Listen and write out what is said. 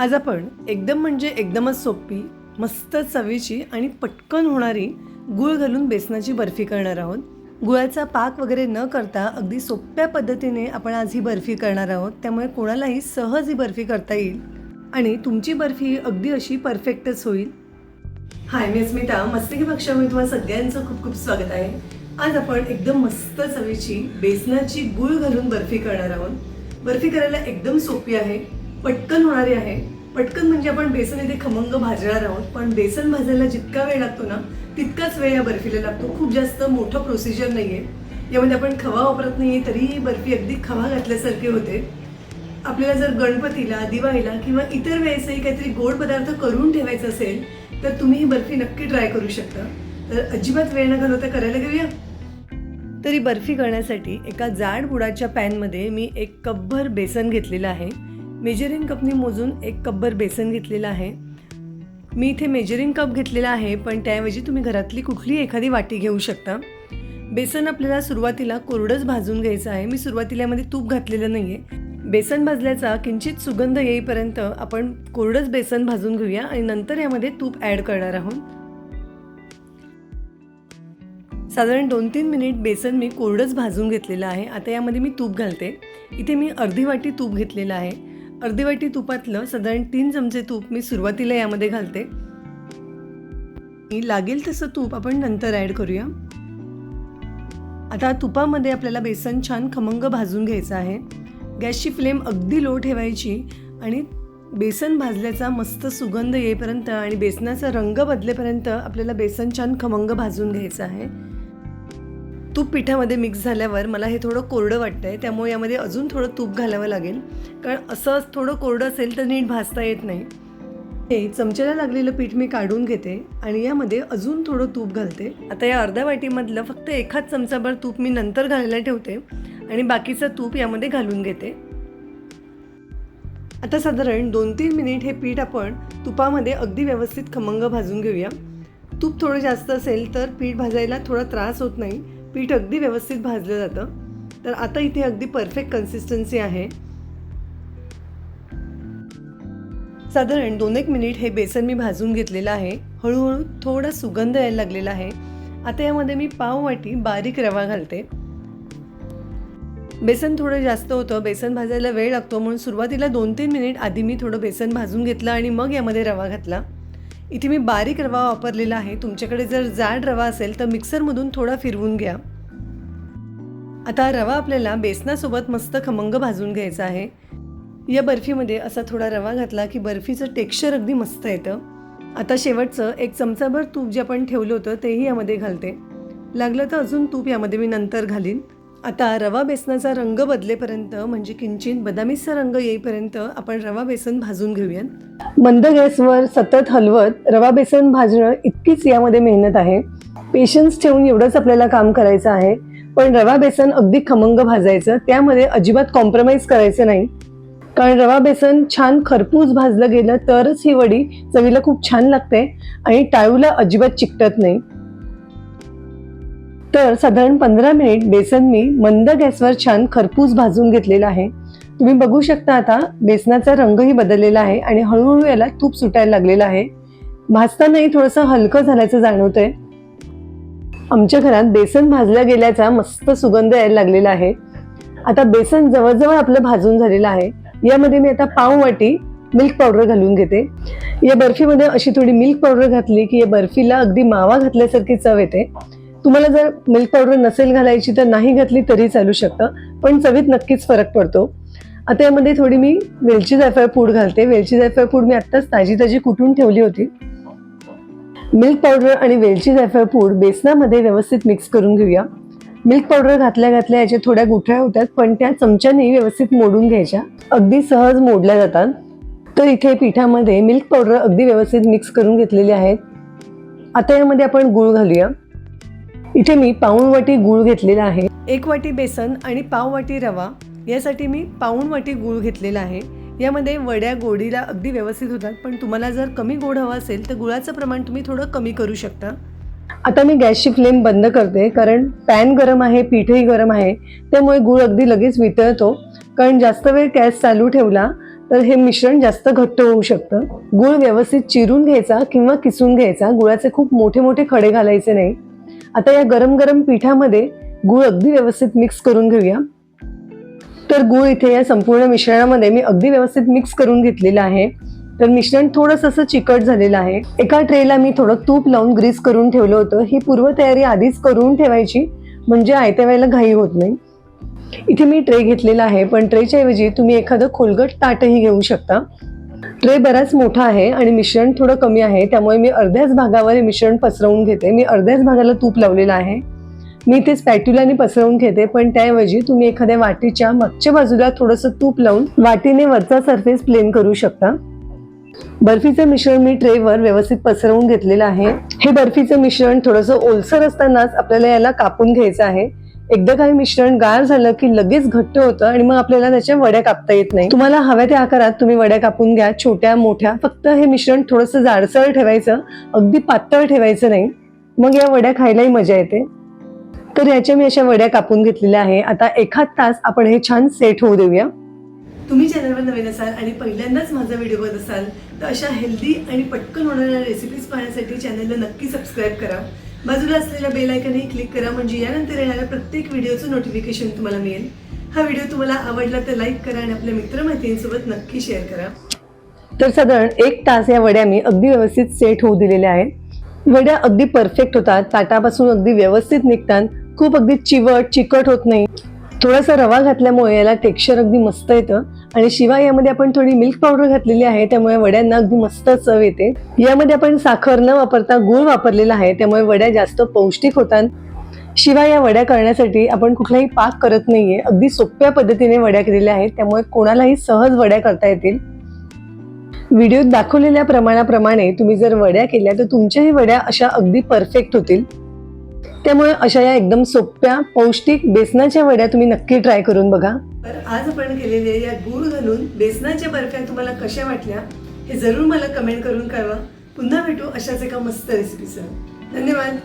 आज आपण एकदम म्हणजे एकदमच सोपी मस्त चवीची आणि पटकन होणारी गुळ घालून बेसनाची बर्फी करणार आहोत. गुळाचा पाक वगैरे न करता अगदी सोप्या पद्धतीने आपण आज ही बर्फी करणार आहोत. त्यामुळे कोणालाही सहज ही बर्फी करता येईल आणि तुमची बर्फी अगदी अशी परफेक्टच होईल. हाय मी स्मिता मस्तकी पक्षामध्ये तुम्हाला सगळ्यांचं खूप खूप स्वागत आहे. आज आपण एकदम मस्त चवीची बेसनाची गुळ घालून बर्फी करणार आहोत. बर्फी करायला एकदम सोपी आहे. पटकन होणारी आहे. पटकन म्हणजे आपण बेसन इथे खमंग भाजणार आहोत. पण बेसन भाजायला जितका वेळ लागतो ना तितकाच वेळ या बर्फीला लागतो. खूप जास्त मोठं प्रोसिजर नाही आहे यामध्ये आपण खवा वापरत नाही आहे तरीही बर्फी अगदी खवा घातल्यासारखी होते. आपल्याला जर गणपतीला दिवाळीला किंवा इतर वेळेसही काहीतरी गोड पदार्थ करून ठेवायचं असेल तर तुम्ही ही बर्फी नक्की ट्राय करू शकता. तर अजिबात वेळ न घालवता करायला घेऊया. तरी बर्फी करण्यासाठी एका जाड बुडाच्या पॅनमध्ये मी एक कपभर बेसन घेतलेलं आहे. मेजरिंग कपने मोजून एक कपभर बेसन घेतलेलं आहे. मी इथे मेजरिंग कप घेतलेला आहे पण त्याऐवजी तुम्ही घरातली कुठलीही एखादी वाटी घेऊ शकता. बेसन आपल्याला सुरुवातीला कोरडंच भाजून घ्यायचं आहे. मी सुरुवातीला यामध्ये तूप घातलेलं नाही आहे बेसन भाजल्याचा किंचित सुगंध येईपर्यंत आपण कोरडंच बेसन भाजून घेऊया आणि नंतर यामध्ये तूप ॲड करणार आहोत. साधारण दोन तीन मिनिट बेसन मी कोरडंच भाजून घेतलेलं आहे. आता यामध्ये मी तूप घालते. इथे मी अर्धी वाटी तूप घेतलेलं आहे. अर्धी वाटी तुपातलं साधारण तीन चमचे तूप मी सुरुवातीला यामध्ये घालते. लागेल तसं तूप आपण नंतर ॲड करूया. आता तुपामध्ये आपल्याला बेसन छान खमंग भाजून घ्यायचं आहे. गॅसची फ्लेम अगदी लो ठेवायची आणि बेसन भाजल्याचा मस्त सुगंध येईपर्यंत आणि बेसनाचा रंग बदलेपर्यंत आपल्याला बेसन छान खमंग भाजून घ्यायचं आहे. तूप पिठामध्ये मिक्स झाल्यावर मला हे थोडं कोरडं वाटतं आहे त्यामुळे यामध्ये अजून थोडं तूप घालावं लागेल. कारण असं थोडं कोरडं असेल तर नीट भाजता येत नाही. हे चमच्याला लागलेलं पीठ मी काढून घेते आणि यामध्ये अजून थोडं तूप घालते. आता या अर्ध्या वाटीमधलं फक्त एखाद चमचाभर तूप मी नंतर घालायला ठेवते आणि बाकीचं तूप यामध्ये घालून घेते. आता साधारण दोन तीन मिनिट हे पीठ आपण तुपामध्ये अगदी व्यवस्थित खमंग भाजून घेऊया. तूप थोडं जास्त असेल तर पीठ भाजायला थोडा त्रास होत नाही. पीठ अगदी व्यवस्थित भाजलं जातं. तर आता इथे अगदी परफेक्ट कन्सिस्टन्सी आहे. साधारण दोन एक मिनिट हे बेसन मी भाजून घेतलेलं आहे. हळूहळू थोडा सुगंध यायला लागलेला आहे. आता यामध्ये मी पाव वाटी बारीक रवा घालते. बेसन थोडं जास्त होतं. बेसन भाजायला वेळ लागतो म्हणून सुरुवातीला दोन तीन मिनिट आधी मी थोडं बेसन भाजून घेतलं आणि मग यामध्ये रवा घातला. इथे मी बारीक रवा वापरलेला आहे. तुमच्याकडे जर जाड रवा असेल तर मिक्सरमधून थोडा फिरवून घ्या. आता रवा आपल्याला बेसनासोबत मस्त खमंग भाजून घ्यायचा आहे. या बर्फीमध्ये असा थोडा रवा घातला की बर्फीचं टेक्स्चर अगदी मस्त येतं. आता शेवटचं एक चमचाभर तूप जे आपण ठेवलं होतं तेही यामध्ये घालते. लागलं तर अजून तूप यामध्ये मी नंतर घालीन. आता रवा बेसनाचा रंग बदलेपर्यंत म्हणजे किंचित बदामीचा रंग येईपर्यंत आपण रवा बेसन भाजून घेऊयात. मंद गॅसवर सतत हलवत रवा बेसन भाजणं इतकीच यामध्ये मेहनत आहे. पेशन्स ठेवून एवढंच आपल्याला काम करायचं आहे. पण रवा बेसन अगदी खमंग भाजायचं त्यामध्ये अजिबात कॉम्प्रोमाइज करायचं नाही. कारण रवा बेसन छान खरपूस भाजलं गेलं तरच ही वडी चवीला खूप छान लागते आणि टाळूला अजिबात चिकटत नाही. तर साधारण पंधरा मिनिट बेसन मी मंद गॅसवर छान खरपूस भाजून घेतलेलं आहे. तुम्ही बघू शकता आता बेसनाचा रंगही बदललेला आहे आणि हळूहळू याला तूप सुटायला लागलेलं आहे. भाजतानाही थोडंसं हलकं झाल्याचं जाणवतंय. आमच्या घरात बेसन भाजल्या गेल्याचा मस्त सुगंध यायला लागलेला आहे. आता बेसन जवळजवळ आपलं भाजून झालेलं आहे. यामध्ये मी आता पाव वाटी मिल्क पावडर घालून घेते. या बर्फीमध्ये अशी थोडी मिल्क पावडर घातली की या बर्फीला अगदी मावा घातल्यासारखी चव येते. तुम्हाला जर मिल्क पावडर नसेल घालायची तर नाही घातली तरी चालू शकतं. पण चवीत नक्कीच फरक पडतो. आता यामध्ये थोडी मी वेलची जायफळ पूड घालते. वेलची जायफळ पूड मी आत्ताच ताजी ताजी कुटून ठेवली होती. मिल्क पावडर आणि वेलची जायफळ पूड बेसनामध्ये व्यवस्थित मिक्स करून घेऊया. मिल्क पावडर घातल्या घातल्या याच्या थोड्या गुठळ्या होतात पण त्या चमच्याने व्यवस्थित मोडून घ्यायच्या. अगदी सहज मोडल्या जातात. तर इथे पिठामध्ये मिल्क पावडर अगदी व्यवस्थित मिक्स करून घेतलेली आहेत. आता यामध्ये आपण गूळ घालूया. इथे मी पाऊण वाटी गूळ घेतलेला आहे. एक वाटी बेसन आणि पाव वाटी रवा यासाठी मी पाऊण वाटी गूळ घेतलेला आहे. यामध्ये वड्या गोडीला अगदी व्यवस्थित होतात पण तुम्हाला जर कमी गोड हवं असेल तर गुळाचं प्रमाण तुम्ही थोडं कमी करू शकता. आता मी गॅसची फ्लेम बंद करते कारण पॅन गरम आहे पीठही गरम आहे त्यामुळे गूळ अगदी लगेच वितळतो. कारण जास्त वेळ गॅस चालू ठेवला तर हे मिश्रण जास्त घट्ट होऊ शकतं. गुळ व्यवस्थित चिरून घ्यायचा किंवा किसून घ्यायचा गुळाचे खूप मोठे मोठे खडे घालायचे नाही. आता या गरम गरम पिठामध्ये गूळ अगदी व्यवस्थित मिक्स करून घेऊया. तर गूळ इथे या संपूर्ण मिश्रणामध्ये मी अगदी व्यवस्थित मिक्स करून घेतलेलं आहे. तर मिश्रण थोडंसं असं चिकट झालेलं आहे. एका ट्रेला मी थोडं तूप लावून ग्रीस करून ठेवलं होतं. ही पूर्वतयारी आधीच करून ठेवायची म्हणजे आयत्या वेळेला घाई होत नाही. इथे मी ट्रे घेतलेला आहे पण ट्रेच्या ऐवजी तुम्ही एखादं खोलगट ताटही घेऊ शकता. ट्रे बराच मोठा आहे आणि मिश्रण थोडं कमी आहे त्यामुळे मी अर्ध्याच भागावर हे मिश्रण पसरवून घेते. मी अर्ध्याच भागाला तूप लावलेलं आहे. मी ते स्पॅट्युलाने पसरवून घेते पण त्याऐवजी तुम्ही एखाद्या वाटीच्या मागच्या बाजूला थोडंसं तूप लावून वाटीने वरचा सरफेस प्लेन करू शकता. बर्फीचं मिश्रण मी ट्रेवर व्यवस्थित पसरवून घेतलेलं आहे. हे बर्फीचं मिश्रण थोडंसं ओलसर असतानाच आपल्याला याला कापून घ्यायचं आहे. एकदा काही मिश्रण गार झालं की लगेच घट्ट होतं आणि मग आपल्याला त्याच्या वड्या कापता येत नाही. तुम्हाला हव्या त्या आकारात तुम्ही वड्या कापून घ्या छोट्या मोठ्या. फक्त हे मिश्रण थोडंसं जाडसर ठेवायचं अगदी पातळ ठेवायचं नाही. मग या वड्या खायलाही मजा येते. तर याच्या मी अशा वड्या कापून घेतलेल्या आहे. आता एखाद तास आपण हे छान सेट होऊ देऊया. तुम्ही चॅनलवर नवीन असाल आणि पहिल्यांदाच माझा व्हिडिओ बघत असाल तर अशा हेल्दी आणि पटकन होणाऱ्या रेसिपीज पाहण्यासाठी चॅनलला नक्की सबस्क्राईब करा. बाजूला असलेल्या बेल आयकनही क्लिक करा. म्हणजे यानंतर येणाऱ्या प्रत्येक व्हिडिओचं नोटिफिकेशन तुम्हाला मिळेल. हा व्हिडिओ तुम्हाला आवडला तर लाईक करा आणि आपल्या मित्रमैत्रिणींसोबत नक्की शेअर करा. तर साधारण एक तास या वड्या मी अगदी व्यवस्थित सेट होऊ दिलेल्या आहेत. वड्या अगदी परफेक्ट होतात. ताटापासून अगदी व्यवस्थित निघतात. खूप अगदी चिवट चिकट होत नाही. थोडासा रवा घातल्यामुळे याला टेक्स्चर अगदी मस्त येतं. आणि शिवाय यामध्ये आपण थोडी मिल्क पावडर घातलेली आहे त्यामुळे वड्यांना अगदी मस्त चव येते. यामध्ये आपण साखर न वापरता गूळ वापरलेला आहे त्यामुळे वड्या जास्त पौष्टिक होतात. शिवाय या वड्या करण्यासाठी आपण कुठलाही पाक करत नाहीये. अगदी सोप्या पद्धतीने वड्या केलेल्या आहेत त्यामुळे कोणालाही सहज वड्या करता येतील. व्हिडिओत दाखवलेल्या प्रमाणाप्रमाणे तुम्ही जर वड्या केल्या तर तुमच्याही वड्या अशा अगदी परफेक्ट होतील. त्यामुळे अशा या एकदम सोप्या पौष्टिक बेसनाच्या वड्या तुम्ही नक्की ट्राय करून बघा. तर आज आपण केलेल्या या गूळ घालून बेसनाच्या बर्फ्या तुम्हाला कशा वाटल्या हे जरूर मला कमेंट करून कळवा. पुन्हा भेटू अशाच एका मस्त रेसिपीसह धन्यवाद.